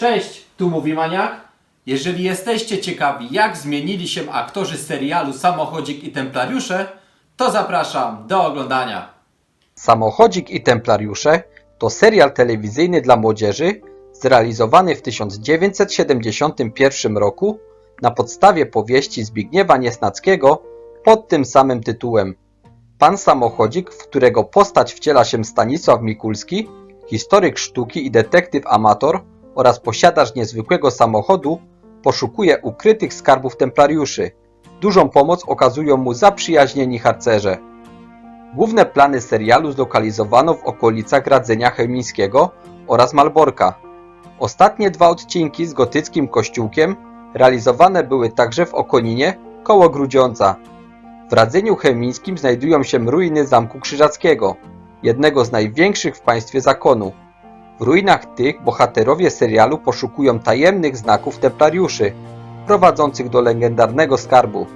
Cześć, tu mówi Maniak. Jeżeli jesteście ciekawi, jak zmienili się aktorzy serialu Samochodzik i Templariusze, to zapraszam do oglądania. Samochodzik i Templariusze to serial telewizyjny dla młodzieży zrealizowany w 1971 roku na podstawie powieści Zbigniewa Niesnackiego pod tym samym tytułem. Pan Samochodzik, w którego postać wciela się Stanisław Mikulski, historyk sztuki i detektyw amator oraz posiadacz niezwykłego samochodu, poszukuje ukrytych skarbów templariuszy. Dużą pomoc okazują mu zaprzyjaźnieni harcerze. Główne plany serialu zlokalizowano w okolicach Radzenia Chełmińskiego oraz Malborka. Ostatnie dwa odcinki z gotyckim kościółkiem realizowane były także w Okoninie koło Grudziądza. W Radzeniu Chełmińskim znajdują się ruiny Zamku Krzyżackiego, jednego z największych w państwie zakonu. Ruinach tych bohaterowie serialu poszukują tajemnych znaków templariuszy, prowadzących do legendarnego skarbu.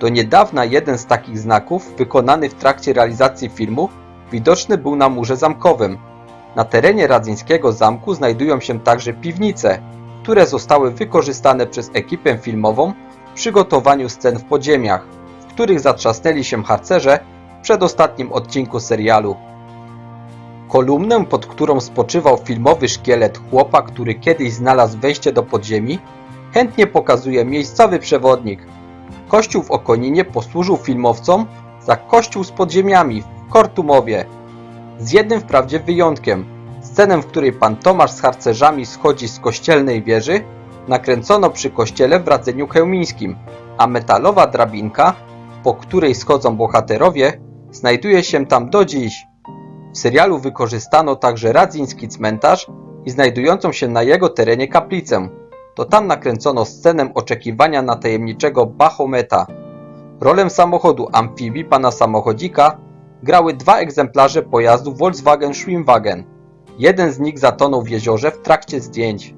Do niedawna jeden z takich znaków, wykonany w trakcie realizacji filmu, widoczny był na murze zamkowym. Na terenie radzyńskiego zamku znajdują się także piwnice, które zostały wykorzystane przez ekipę filmową w przygotowaniu scen w podziemiach, w których zatrzasnęli się harcerze w przedostatnim odcinku serialu. Kolumnę, pod którą spoczywał filmowy szkielet chłopa, który kiedyś znalazł wejście do podziemi, chętnie pokazuje miejscowy przewodnik. Kościół w Okoninie posłużył filmowcom za kościół z podziemiami w Kortumowie. Z jednym wprawdzie wyjątkiem. Scenę, w której pan Tomasz z harcerzami schodzi z kościelnej wieży, nakręcono przy kościele w Radzeniu Chełmińskim, a metalowa drabinka, po której schodzą bohaterowie, znajduje się tam do dziś. W serialu wykorzystano także radzyński cmentarz i znajdującą się na jego terenie kaplicę. To tam nakręcono scenę oczekiwania na tajemniczego Bachometa. Rolę samochodu amfibii pana samochodzika grały dwa egzemplarze pojazdu Volkswagen Schwimmwagen. Jeden z nich zatonął w jeziorze w trakcie zdjęć.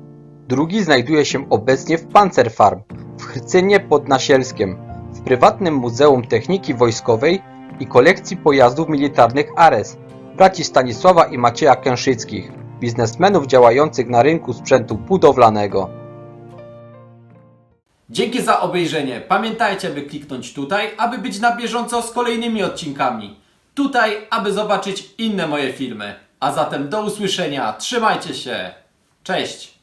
Drugi znajduje się obecnie w Panzerfarm w Hrcynie pod Nasielskiem, w prywatnym Muzeum Techniki Wojskowej i kolekcji pojazdów militarnych Ares, braci Stanisława i Macieja Kęszyckich, biznesmenów działających na rynku sprzętu budowlanego. Dzięki za obejrzenie. Pamiętajcie, by kliknąć tutaj, aby być na bieżąco z kolejnymi odcinkami. Tutaj, aby zobaczyć inne moje filmy. A zatem do usłyszenia. Trzymajcie się. Cześć.